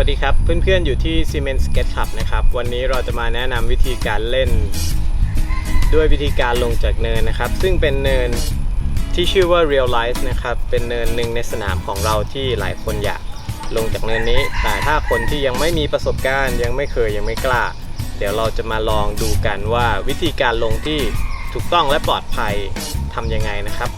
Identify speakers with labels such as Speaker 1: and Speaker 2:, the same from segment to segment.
Speaker 1: วัสดีครับ เพื่อนๆอยู่ที่ Cement Sketch Club นะครับ วันนี้เราจะมาแนะนำวิธีการเล่น ด้วยวิธีการลงจากเนินนะครับ ซึ่งเป็นเนินที่ชื่อว่า Real Life นะครับ เป็นเนินหนึ่งในสนามของเราที่หลายคนอยากลงจากเนินนี้ แต่ถ้าคนที่ยังไม่มีประสบการณ์ยังไม่เคยยังไม่กล้า เดี๋ยวเราจะมาลองดูกันว่าวิธีการลงที่ถูกต้องและปลอดภัยทำยังไงนะครับ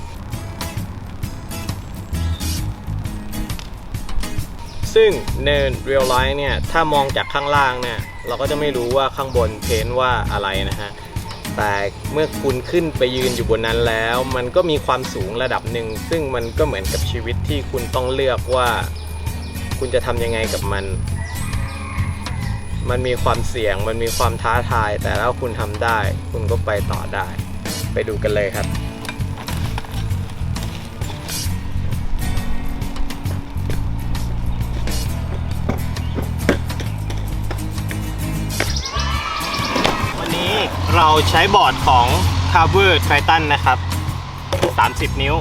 Speaker 1: ซึ่งเนิน real life เนี่ย ถ้ามองจากข้างล่างเนี่ย เราก็จะไม่รู้ว่าข้างบนเพ้นว่าอะไรนะฮะ แต่เมื่อคุณขึ้นไปยืนอยู่บนนั้นแล้ว มันก็มีความสูงระดับหนึ่ง ซึ่งมันก็เหมือนกับชีวิตที่คุณต้องเลือกว่า คุณจะทำยังไงกับมัน มันมีความเสี่ยง มันมีความท้าทาย แต่ถ้าคุณทำได้ คุณก็ไปต่อได้ ไปดูกันเลยครับ เราใช้บอร์ดของ Cover Triton นะครับ 30 นิ้ว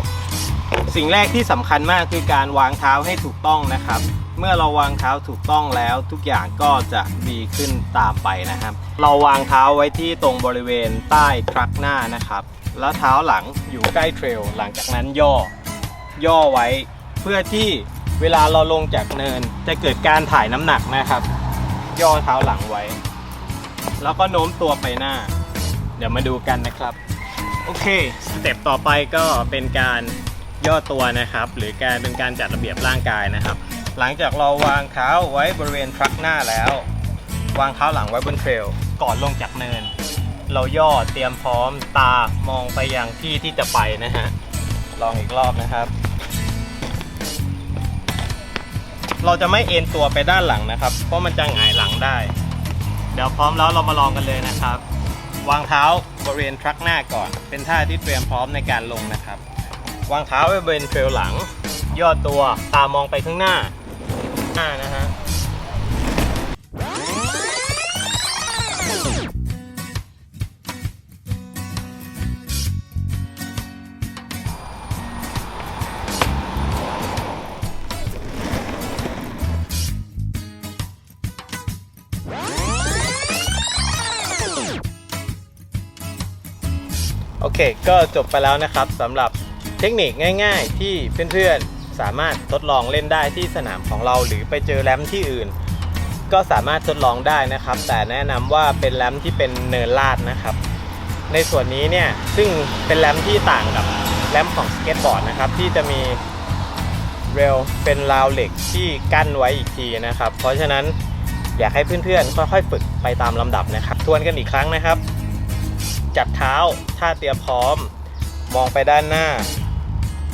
Speaker 1: สิ่งแรกที่สำคัญมากคือการวางเท้าให้ถูกต้องนะครับ เมื่อเราวางเท้าถูกต้องแล้วทุกอย่างก็จะดีขึ้นตามไปนะครับ เราวางเท้าไว้ที่ตรงบริเวณใต้ทรัคหน้านะครับ แล้วเท้าหลังอยู่ใกล้เทรลหลังจากนั้นย่อ ย่อไว้เพื่อที่เวลาเราลงจากเนินจะเกิดการถ่ายน้ำหนักนะครับ ย่อเท้าหลังไว้ แล้วก็โน้มตัวไปหน้า เดี๋ยวมาดูกันนะครับ โอเค สเต็ปต่อไปก็เป็นการย่อตัวนะครับ หรือการเป็นการจัดระเบียบร่างกายนะครับ หลังจากเราวางเท้าไว้บริเวณทรัคหน้าแล้ว วางเท้าหลังไว้บนเทรลก่อนลงจากเนิน เราย่อเตรียมพร้อมตามองไปยังที่ที่จะไปนะฮะลองอีกรอบนะครับ เราจะไม่เอ็นตัวไปด้านหลังนะครับ เพราะมันจะหงายหลังได้ เดี๋ยวพร้อมแล้วเรามาลองกันเลยนะครับ วางเท้าบริเวณทรัคหน้าก่อน เป็นท่าที่เตรียมพร้อมในการลงนะครับ วางเท้าไว้บริเวณเทรลหลัง ย่อตัวตามองไปข้างหน้าหน้านะฮะ โอเค ก็จบไปแล้วนะครับสำหรับเทคนิคง่าย ๆ ที่เพื่อนๆสามารถทดลองเล่นได้ที่สนามของเรา หรือไปเจอแรมที่อื่น ก็สามารถทดลองได้นะครับ แต่แนะนำว่าเป็นแรมที่เป็นเนินลาดนะครับ ในส่วนนี้เนี่ยซึ่งเป็นแรมที่ต่างกับแรมของสเก็ตบอร์ดนะครับที่จะมีเรลเป็นราวเหล็กที่กั้นไว้อีกทีนะครับ เพราะฉะนั้นอยากให้เพื่อนๆ ค่อยๆ ฝึกไปตามลำดับนะครับ ทวนกันอีกครั้งนะครับ จับเท้าท่าเตรียมพร้อม มองไปด้านหน้า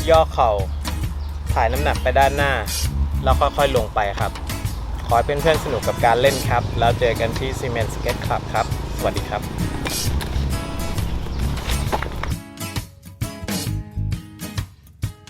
Speaker 1: ย่อเข่าถ่ายน้ำหนักไปด้านหน้า แล้วค่อยๆลงไปครับ ขอให้เพื่อนๆสนุกกับการเล่นครับ แล้วเจอกันที่ซีเมนต์สเก็ตคลับครับ สวัสดีครับ